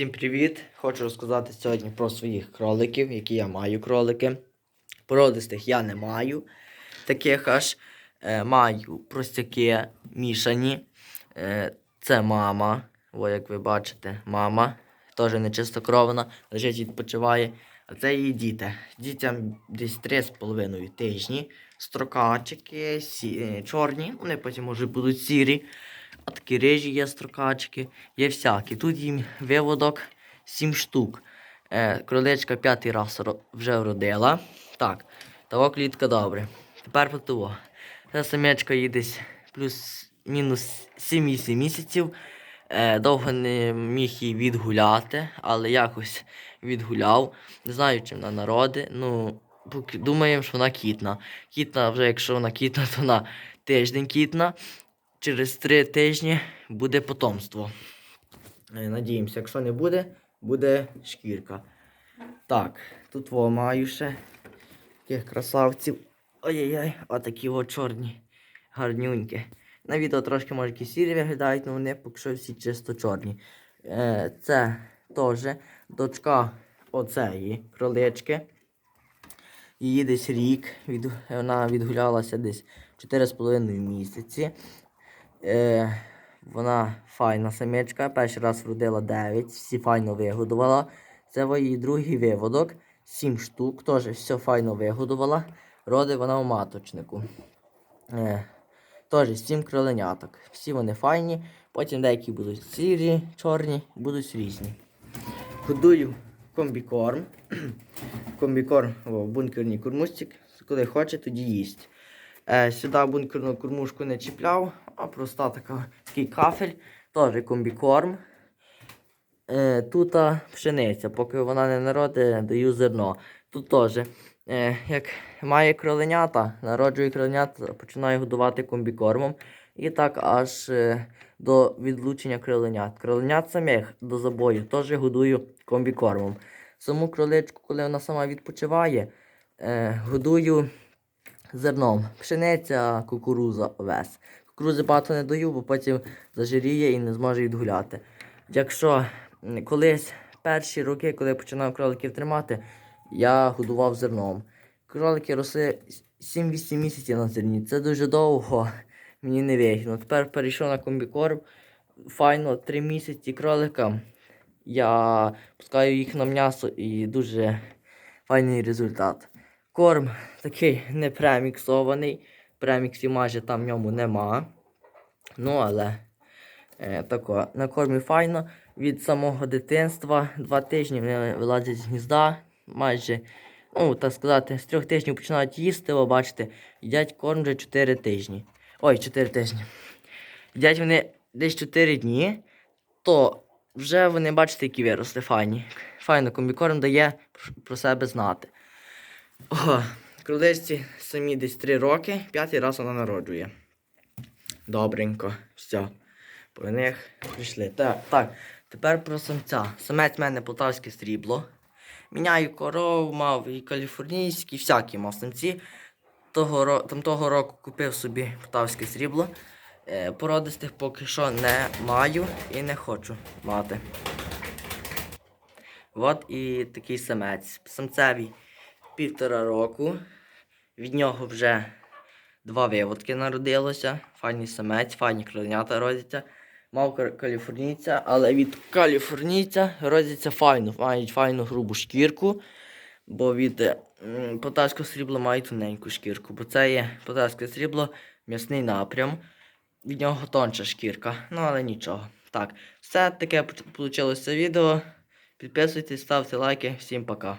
Всім привіт! Хочу розказати сьогодні про своїх кроликів, які я маю кролики. Породистих я не маю. Таких аж е, маю простяки мішані. Е, це мама. О, як ви бачите, мама. Теж нечистокровна, лежить відпочиває. А це її діти. Дітям десь 3,5 тижні. Строкачики, сі, е, чорні, вони потім може будуть сірі. А такі рижі є строкачки, є всякі. Тут їм виводок 7 штук. Е, кроличка п'ятий раз вже вродила. Так, того клітка добре. Тепер по того. Ця самечка їй десь плюс-мінус 7-8 місяців. Е, довго не міг її відгуляти, але якось відгуляв. Не знаю, чим вона народи. Ну, думаємо, що вона кітна. Кітна, вже якщо вона кітна, то вона тиждень кітна через три тижні буде потомство. Е, Надіємося, якщо не буде, буде шкірка. Так, тут во маю ще таких красавців. Ой-ой-ой, отакі о чорні, гарнюнькі. На відео трошки може якісь сірі виглядають, але вони поки що всі чисто чорні. Е, це теж дочка оцеї кролички. Її десь рік, від, вона відгулялася десь 4,5 місяці. Е, вона файна самечка. Перший раз вродила 9, всі файно вигодувала. Це її другий виводок, 7 штук, теж все файно вигодувала. Роди вона у маточнику. Е, теж 7 кроленяток. Всі вони файні. Потім деякі будуть сірі, чорні, будуть різні. Годую комбікорм. комбікорм о, бункерний кормустик. Коли хоче, тоді їсть. Е, сюди бункерну кормушку не чіпляв, а просто така, такий кафель, теж комбікорм. Е, тут пшениця, поки вона не народить, даю зерно. Тут теж, е, як має кроленята, народжує кроленята, починаю годувати комбікормом. І так аж до відлучення кроленят. Кроленят самих до забою теж годую комбікормом. Саму кроличку, коли вона сама відпочиває, е, годую зерном. Пшениця, кукуруза, овес. Кукурузи багато не даю, бо потім зажиріє і не зможе відгуляти. Якщо колись перші роки, коли я починав кроликів тримати, я годував зерном. Кролики росли 7-8 місяців на зерні. Це дуже довго, мені не вигідно. Тепер перейшов на комбікорм. Файно 3 місяці кролика. Я пускаю їх на м'ясо і дуже файний результат. Корм такий не преміксований. Преміксів майже там в ньому нема. Ну, але е, тако, на кормі файно. Від самого дитинства два тижні вони вилазять з гнізда. Майже, ну, так сказати, з трьох тижнів починають їсти, ви бачите, їдять корм вже 4 тижні. Ой, 4 тижні. Їдять вони десь 4 дні, то вже вони, бачите, які виросли файні. Файно комбікорм дає про- себе знати. О, кроличці самі десь 3 роки, п'ятий раз вона народжує. Добренько, все. По них прийшли. Так, так, тепер про самця. Самець в мене полтавське срібло. Міняю коров, мав і каліфорнійські, всякі мав самці. Того, там того року купив собі полтавське срібло. Е, породистих поки що не маю і не хочу мати. От і такий самець. Самцеві півтора року. Від нього вже два виводки народилося. Файний самець, файні кроленята родяться. Мав каліфорнійця, але від каліфорнійця родяться файно, мають файну грубу шкірку. Бо від е, м, полтавського срібла мають тоненьку шкірку, бо це є полтавське срібло м'ясний напрям. Від нього тонша шкірка, ну але нічого. Так, все таке вийшло відео. Підписуйтесь, ставте лайки. Всім пока.